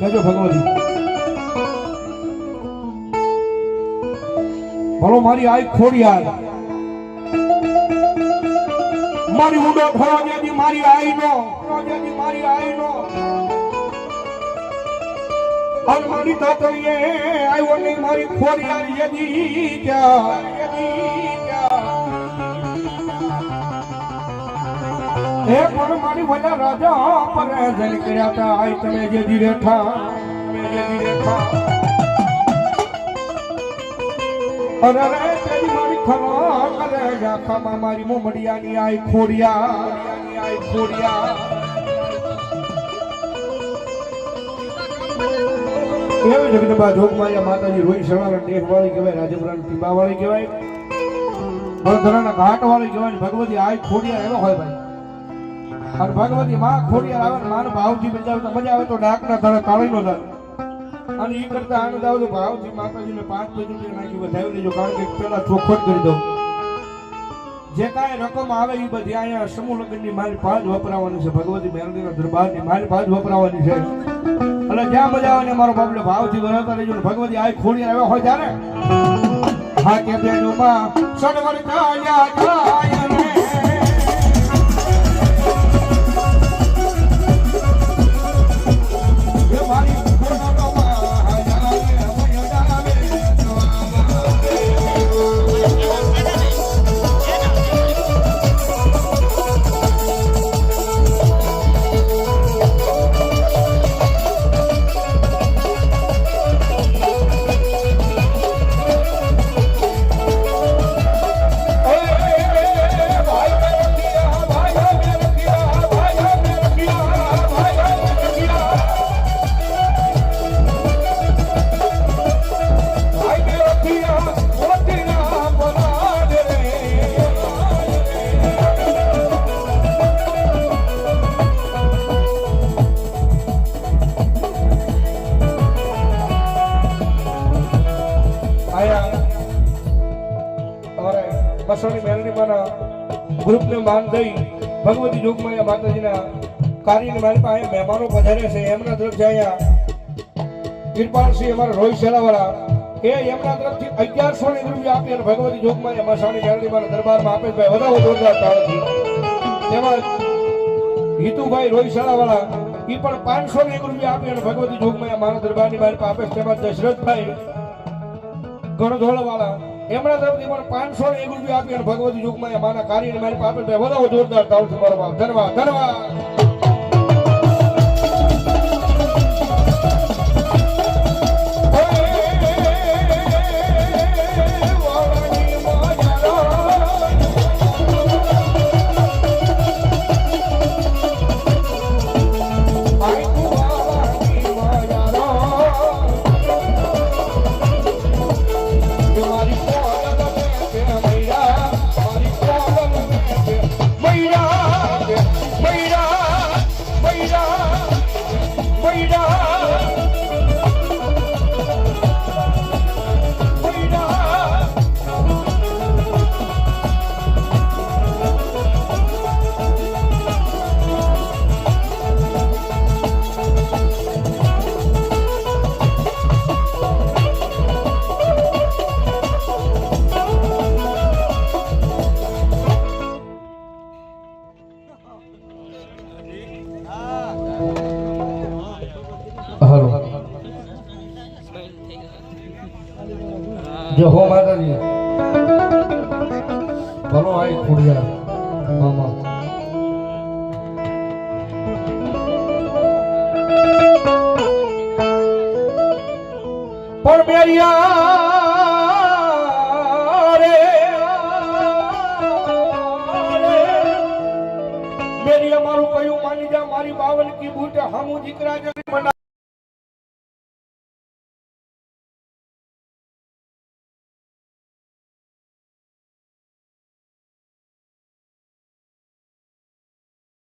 કહેજો ભગવતી ભલો મારી આઈ ખોડી ખોડિયાર મારી ઉડો ખરો જેની મારી આઈ નો જેની મારી આઈ નો અને મારી તાતણીએ આવ્યો નહીં મારી ખોડિયાર યદી ત્યાં યદી ત્યાં હે પણ મારી વડા રાજા પર જલ કર્યા તા. આઈ તમે જે રેઠા દી અરે રે, તેરી મારી ખલા કરે જાખામાં મારી મોમડિયાની આઈ ખોડિયા આય ખોડિયા. એવી જગદંબા જોગમાયા માતાજી રોઈ શરણાના ટેક વાળી કહેવાય રાજપુરાની ટીંબા વાળી કહેવાય. વડોદરાના ઘાટવાળી કહેવાય ભગવતી આઈ ખોડિયા એવો હોય ભાઈ. અને ભગવતી માં ખોડિયાર આવે ને ભાવજી બજાવે મજા આવે તો ડાકના ધડે કાળીનો ધડ અને એ કરતા આનંદ આવે તો ભાવજી માતાજીને પાંચ બજુ નાખી વધાવી લેજો, કારણ કે પેલા ચોખવટ કરી દઉં. જે કાંઈ રકમ આવે એ બધી અહીંયા સમૂહ લગ્નની મારી પાંચ વપરાવાની છે, ભગવતી મેલડીના દરબારની મારી પાંચ વપરાવાની છે. એટલે જ્યાં મજા આવે ને મારો બાપલે ભાવથી ભરાતા રહેજો ને ભગવતી આ ખોડી આવ્યા હોય ત્યારે. હા કે બેનોમાં સડવડ કાયા ભગવતી જોગમાયા મસાણી દરબારમાં આપે ભાઈ વધાવો જોરદાર તાળથી. તેમાં હિતુભાઈ, રોહિત શેલાવાળા, એ પણ પાંચસો ને રૂપિયા આપી અને ભગવતી જોગમાયા મારા દરબારની બાર પાસે આપે છે. તેમાં દશરથભાઈ ગણધોળવાળા એમના તરફથી પણ પાંચસો એક રૂપિયા આપી અને ભગવતી યુગમાં માના કાર્યને મારી પાસે બે વધાવો જોરદાર તાવ ધન્યવાદ ધન્યવાદ. જો હો માતાજી. ભલો આઈ ખુડિયા મામા. પણ મેરિયા રે મેરિયા મારું કયું માની જા, મારી બાવલ કી બૂટ હમું દીકરા